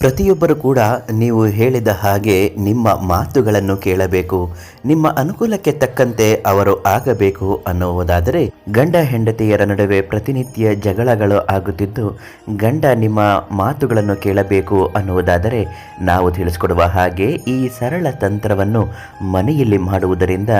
ಪ್ರತಿಯೊಬ್ಬರು ಕೂಡ ನೀವು ಹೇಳಿದ ಹಾಗೆ ನಿಮ್ಮ ಮಾತುಗಳನ್ನು ಕೇಳಬೇಕು, ನಿಮ್ಮ ಅನುಕೂಲಕ್ಕೆ ತಕ್ಕಂತೆ ಅವರು ಆಗಬೇಕು ಅನ್ನುವುದಾದರೆ ಗಂಡ ಹೆಂಡತಿಯರ ನಡುವೆ ಪ್ರತಿನಿತ್ಯ ಜಗಳಗಳು ಆಗುತ್ತಿದ್ದು, ಗಂಡ ನಿಮ್ಮ ಮಾತುಗಳನ್ನು ಕೇಳಬೇಕು ಅನ್ನುವುದಾದರೆ ನಾವು ತಿಳಿಸಿಕೊಡುವ ಹಾಗೆ ಈ ಸರಳ ತಂತ್ರವನ್ನು ಮನೆಯಲ್ಲಿ ಮಾಡುವುದರಿಂದ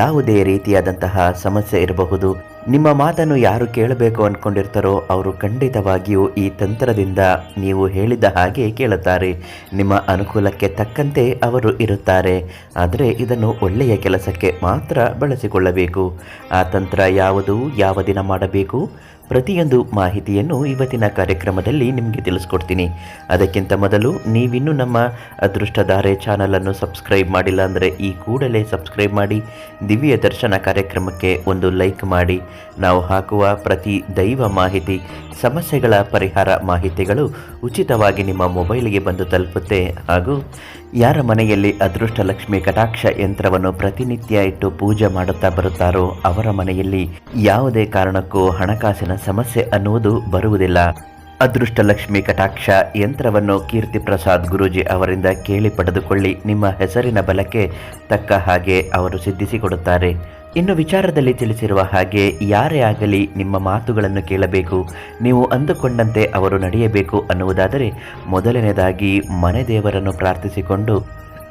ಯಾವುದೇ ರೀತಿಯಾದಂತಹ ಸಮಸ್ಯೆ ಇರಬಹುದು. ನಿಮ್ಮ ಮಾತನ್ನು ಯಾರು ಕೇಳಬೇಕು ಅಂದ್ಕೊಂಡಿರ್ತಾರೋ ಅವರು ಖಂಡಿತವಾಗಿಯೂ ಈ ತಂತ್ರದಿಂದ ನೀವು ಹೇಳಿದ ಹಾಗೆ ಕೇಳುತ್ತಾರೆ. ನಿಮ್ಮ ಅನುಕೂಲಕ್ಕೆ ತಕ್ಕಂತೆ ಅವರು ಇರುತ್ತಾರೆ. ಆದರೆ ಇದನ್ನು ಒಳ್ಳೆಯ ಕೆಲಸಕ್ಕೆ ಮಾತ್ರ ಬಳಸಿಕೊಳ್ಳಬೇಕು. ಆ ತಂತ್ರ ಯಾವುದು? ಯಾವ ದಿನ ಮಾಡಬೇಕು? ಪ್ರತಿಯೊಂದು ಮಾಹಿತಿಯನ್ನು ಇವತ್ತಿನ ಕಾರ್ಯಕ್ರಮದಲ್ಲಿ ನಿಮಗೆ ತಿಳಿಸ್ಕೊಡ್ತೀನಿ. ಅದಕ್ಕಿಂತ ಮೊದಲು ನೀವಿನ್ನೂ ನಮ್ಮ ಅದೃಷ್ಟಧಾರೆ ಚಾನಲನ್ನು ಸಬ್ಸ್ಕ್ರೈಬ್ ಮಾಡಿಲ್ಲ ಅಂದರೆ ಈ ಕೂಡಲೇ ಸಬ್ಸ್ಕ್ರೈಬ್ ಮಾಡಿ, ದಿವ್ಯ ದರ್ಶನ ಕಾರ್ಯಕ್ರಮಕ್ಕೆ ಒಂದು ಲೈಕ್ ಮಾಡಿ. ನಾವು ಹಾಕುವ ಪ್ರತಿ ದೈವ ಮಾಹಿತಿ, ಸಮಸ್ಯೆಗಳ ಪರಿಹಾರ ಮಾಹಿತಿಗಳು ಉಚಿತವಾಗಿ ನಿಮ್ಮ ಮೊಬೈಲಿಗೆ ಬಂದು ತಲುಪುತ್ತೆ. ಹಾಗೂ ಯಾರ ಮನೆಯಲ್ಲಿ ಅದೃಷ್ಟ ಲಕ್ಷ್ಮಿ ಕಟಾಕ್ಷ ಯಂತ್ರವನ್ನು ಪ್ರತಿನಿತ್ಯ ಇಟ್ಟು ಪೂಜೆ ಮಾಡುತ್ತಾ ಬರುತ್ತಾರೋ ಅವರ ಮನೆಯಲ್ಲಿ ಯಾವುದೇ ಕಾರಣಕ್ಕೂ ಹಣಕಾಸಿನ ಸಮಸ್ಯೆ ಅನ್ನುವುದು ಬರುವುದಿಲ್ಲ. ಅದೃಷ್ಟ ಲಕ್ಷ್ಮಿ ಕಟಾಕ್ಷ ಯಂತ್ರವನ್ನು ಕೀರ್ತಿ ಪ್ರಸಾದ್ ಗುರೂಜಿ ಅವರಿಂದ ಕೇಳಿ ಪಡೆದುಕೊಳ್ಳಿ ನಿಮ್ಮ ಹೆಸರಿನ ಬಲಕ್ಕೆ ತಕ್ಕ ಹಾಗೆ ಅವರು ಸಿದ್ಧಿಸಿಕೊಡುತ್ತಾರೆ. ಇನ್ನು ವಿಚಾರದಲ್ಲಿ ತಿಳಿಸಿರುವ ಹಾಗೆ ಯಾರೇ ಆಗಲಿ ನಿಮ್ಮ ಮಾತುಗಳನ್ನು ಕೇಳಬೇಕು, ನೀವು ಅಂದುಕೊಂಡಂತೆ ಅವರು ನಡೆಯಬೇಕು ಅನ್ನುವುದಾದರೆ ಮೊದಲನೇದಾಗಿ ಮನೆ ದೇವರನ್ನು ಪ್ರಾರ್ಥಿಸಿಕೊಂಡು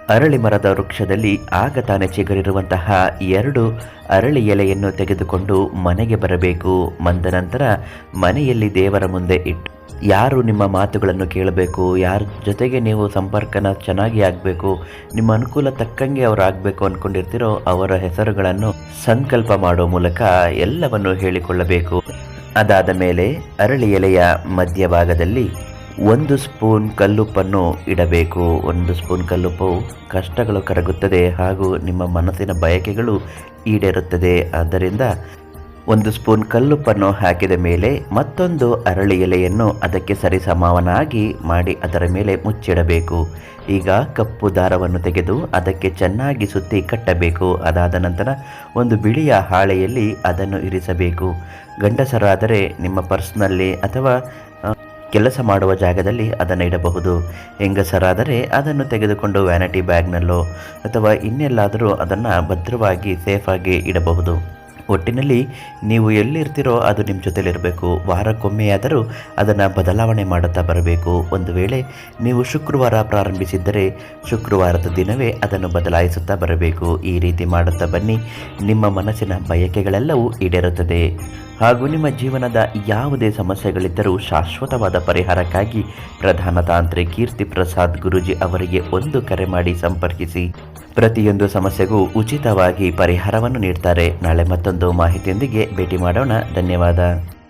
ಅರಳಿ ಮರದ ವೃಕ್ಷದಲ್ಲಿ ಆಗ ತಾನೆ ಚಿಗರಿರುವಂತಹ ಎರಡು ಅರಳಿ ಎಲೆಯನ್ನು ತೆಗೆದುಕೊಂಡು ಮನೆಗೆ ಬರಬೇಕು. ಮಂದ ನಂತರ ಮನೆಯಲ್ಲಿ ದೇವರ ಮುಂದೆ ಇಟ್ಟು, ಯಾರು ನಿಮ್ಮ ಮಾತುಗಳನ್ನು ಕೇಳಬೇಕು? ಯಾರ ಜೊತೆಗೆ ನೀವು ಸಂಪರ್ಕನ ಚೆನ್ನಾಗಿ ಆಗಬೇಕು? ನಿಮ್ಮ ಅನುಕೂಲ ತಕ್ಕಂಗೆ ಅವರು ಆಗಬೇಕು ಅಂದ್ಕೊಂಡಿರ್ತೀರೋ ಅವರ ಹೆಸರುಗಳನ್ನು ಸಂಕಲ್ಪ ಮಾಡೋ ಮೂಲಕ ಎಲ್ಲವನ್ನು ಹೇಳಿಕೊಳ್ಳಬೇಕು. ಅದಾದ ಮೇಲೆ ಅರಳಿ ಎಲೆಯ ಮಧ್ಯಭಾಗದಲ್ಲಿ ಒಂದು ಸ್ಪೂನ್ ಕಲ್ಲುಪ್ಪನ್ನು ಇಡಬೇಕು. ಒಂದು ಸ್ಪೂನ್ ಕಲ್ಲುಪ್ಪು ಕಷ್ಟಗಳು ಕರಗುತ್ತದೆ ಹಾಗೂ ನಿಮ್ಮ ಮನಸ್ಸಿನ ಬಯಕೆಗಳು ಈಡೇರುತ್ತದೆ. ಆದ್ದರಿಂದ ಒಂದು ಸ್ಪೂನ್ ಕಲ್ಲುಪ್ಪನ್ನು ಹಾಕಿದ ಮೇಲೆ ಮತ್ತೊಂದು ಅರಳಿ ಎಲೆಯನ್ನು ಅದಕ್ಕೆ ಸರಿಸಮಾವನಾಗಿ ಮಾಡಿ ಅದರ ಮೇಲೆ ಮುಚ್ಚಿಡಬೇಕು. ಈಗ ಕಪ್ಪು ದಾರವನ್ನು ತೆಗೆದು ಅದಕ್ಕೆ ಚೆನ್ನಾಗಿ ಸುತ್ತಿ ಕಟ್ಟಬೇಕು. ಅದಾದ ನಂತರ ಒಂದು ಬಿಳಿಯ ಹಾಳೆಯಲ್ಲಿ ಅದನ್ನು ಇರಿಸಬೇಕು. ಗಂಡಸರಾದರೆ ನಿಮ್ಮ ಪರ್ಸ್ನಲ್ಲಿ ಅಥವಾ ಕೆಲಸ ಮಾಡುವ ಜಾಗದಲ್ಲಿ ಅದನ್ನು ಇಡಬಹುದು. ಹೆಂಗಸರಾದರೆ ಅದನ್ನು ತೆಗೆದುಕೊಂಡು ವ್ಯಾನಿಟಿ ಬ್ಯಾಗ್ನಲ್ಲೋ ಅಥವಾ ಇನ್ನೆಲ್ಲಾದರೂ ಅದನ್ನು ಭದ್ರವಾಗಿ ಸೇಫಾಗಿ ಇಡಬಹುದು. ಒಟ್ಟಿನಲ್ಲಿ ನೀವು ಎಲ್ಲಿರ್ತೀರೋ ಅದು ನಿಮ್ಮ ಜೊತೆಲಿರಬೇಕು. ವಾರಕ್ಕೊಮ್ಮೆಯಾದರೂ ಅದನ್ನು ಬದಲಾವಣೆ ಮಾಡುತ್ತಾ ಬರಬೇಕು. ಒಂದು ವೇಳೆ ನೀವು ಶುಕ್ರವಾರ ಪ್ರಾರಂಭಿಸಿದ್ದರೆ ಶುಕ್ರವಾರದ ದಿನವೇ ಅದನ್ನು ಬದಲಾಯಿಸುತ್ತಾ ಬರಬೇಕು. ಈ ರೀತಿ ಮಾಡುತ್ತಾ ಬನ್ನಿ. ನಿಮ್ಮ ಮನಸ್ಸಿನ ಬಯಕೆಗಳೆಲ್ಲವೂ ಈಡೇರುತ್ತದೆ. ಹಾಗೂ ನಿಮ್ಮ ಜೀವನದ ಯಾವುದೇ ಸಮಸ್ಯೆಗಳಿದ್ದರೂ ಶಾಶ್ವತವಾದ ಪರಿಹಾರಕ್ಕಾಗಿ ಪ್ರಧಾನ ತಾಂತ್ರಿ ಕೀರ್ತಿ ಪ್ರಸಾದ್ ಗುರೂಜಿ ಅವರಿಗೆ ಒಂದು ಕರೆ ಮಾಡಿ ಸಂಪರ್ಕಿಸಿ. ಪ್ರತಿಯೊಂದು ಸಮಸ್ಯೆಗೂ ಉಚಿತವಾಗಿ ಪರಿಹಾರವನ್ನು ನೀಡ್ತಾರೆ. ನಾಳೆ ಮತ್ತೊಂದು ಮಾಹಿತಿಯೊಂದಿಗೆ ಭೇಟಿ ಮಾಡೋಣ. ಧನ್ಯವಾದ.